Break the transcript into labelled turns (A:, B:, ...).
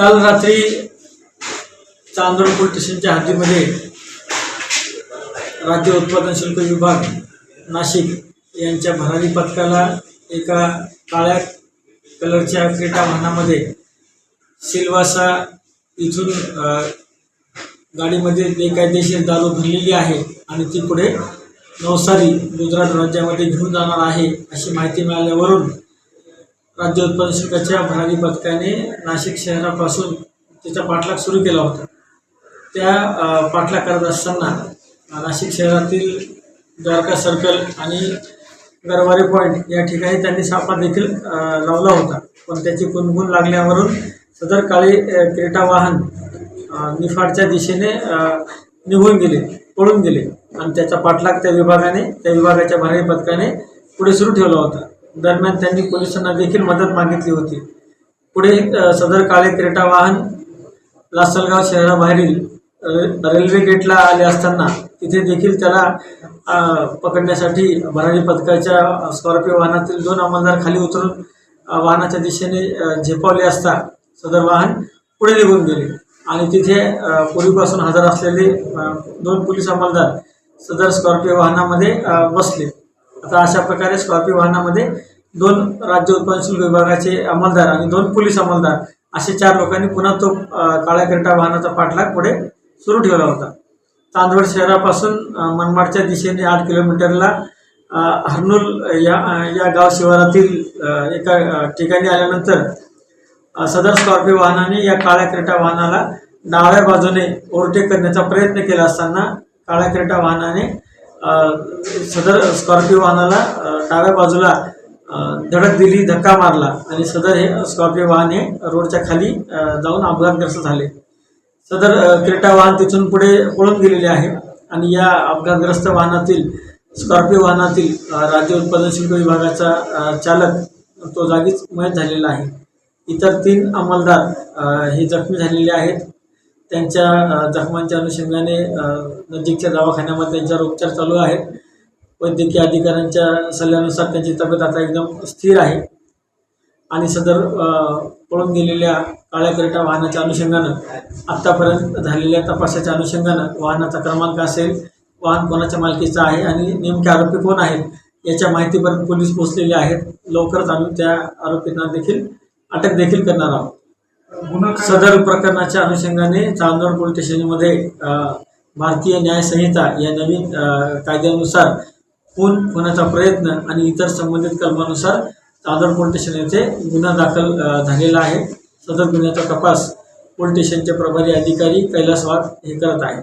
A: काल रात्री चांदोड पोलीस स्टेशनच्या हद्दीमध्ये राज्य उत्पादन शुल्क विभाग नाशिक यांच्या भरारी पथकाला एका काळ्या कलरच्या क्रेटा वाहनामध्ये सिल्वासा इथून गाडीमध्ये बेकायदेशीर दारू भरलेली आहे आणि ती पुढे नवसारी गुजरात राज्यामध्ये घेऊन जाणार आहे अशी माहिती मिळाल्यावरून राज्य उत्पादन शुल्काच्या भरारी पथकाने नाशिक शहरापासून त्याचा पाठलाग सुरू केला होता. त्या पाठलाग करत असताना नाशिक शहरातील द्वारका सर्कल आणि गरवारे पॉईंट या ठिकाणी त्यांनी सापळा देखील लावला होता. पण त्याची कुणगुण लागल्यावरून सदर काळी क्रेटा वाहन निफाडच्या दिशेने निघून गेले पळून गेले आणि त्याचा पाठलाग त्या विभागाने त्या विभागाच्या भरारी पथकाने पुढे सुरू ठेवला होता. दरम्यान त्यांनी पोलिसांना देखील मदत मागितली होती. पुढे सदर काळे क्रेटा वाहन लासलगाव शहराबाहेरील रेल्वे गेटला आले असताना तिथे देखील त्याला पकडण्यासाठी भरारी पथकाच्या स्कॉर्पिओ वाहनातील दोन अंमलदार खाली उतरून वाहनाच्या दिशेने झेपावले असता सदर वाहन पुढे निघून गेले. आणि तिथे पूर्वीपासून हजर असलेले दोन पोलीस अंमलदार सदर स्कॉर्पिओ वाहनामध्ये बसले. आता अशा प्रकारे स्कॉर्पिओ वाहनामध्ये दोन राज्य उत्पादन शुल्क विभागाचे अंमलदार आणि दोन पोलीस अंमलदार असे चार लोकांनी पुन्हा तो काळ्या क्रेटा वाहनाचा पाठलाग पुढे सुरू ठेवला होता. चांदवड शहरापासून मनमाडच्या दिशेने आठ किलोमीटरला हर्नुल हर्नूल या या गाव शिवारातील एका ठिकाणी आल्यानंतर सदर स्कॉर्पिओ वाहनाने या काळ्या क्रेटा वाहनाला डाव्या बाजूने ओव्हरटेक करण्याचा प्रयत्न केला असताना काळ्या क्रेटा वाहनाने सदर स्कॉर्पिओ वाहनाला डाव्या बाजूला धडक दिली धक्का मारला आणि सदर हे स्कॉर्पिओ वाहन हे रोडच्या खाली जाऊन अपघातग्रस्त झाले. सदर क्रेटा वाहन तिथून पुढे पळून गेलेले आहे आणि या अपघातग्रस्त वाहनातील स्कॉर्पिओ वाहनातील राज्य उत्पादन शुल्क विभागाचा चालक तो जागीच मयत झालेला आहे. इतर तीन अंमलदार हे जखमी झालेले आहेत. त्यांच्या जखमांच्या अनुषंगाने नजीकच्या दवाखान्यामध्ये त्यांच्यावर उपचार चालू आहेत वैद्यकीय अधिकाऱ्यांच्या सल्ल्यानुसार त्यांची तब्येत आता एकदम स्थिर आहे. आणि सदर पळून गेलेल्या काळ्या करेटा वाहनाच्या अनुषंगानं आत्तापर्यंत झालेल्या तपासाच्या अनुषंगानं वाहनाचा क्रमांक असेल वाहन कोणाच्या मालकीचं आहे आणि नेमके आरोपी कोण आहेत याच्या माहितीपर्यंत पोलीस पोहोचलेले आहेत. लवकरच आम्ही त्या आरोपींना देखील अटक देखील करणार आहोत. सदर प्रकरणाच्या अनुषंगाने चांदवड पोलीस स्टेशनमध्ये भारतीय न्याय संहिता या नवीन कायद्यानुसार खून होण्याचा प्रयत्न आणि इतर संबंधित कलमानुसार चांदवड पोलीस स्टेशन येथे गुन्हा दाखल झालेला आहे. सदर गुन्ह्याचा तपास पोलीस स्टेशनचे प्रभारी अधिकारी कैलास वाघ हे करत आहेत.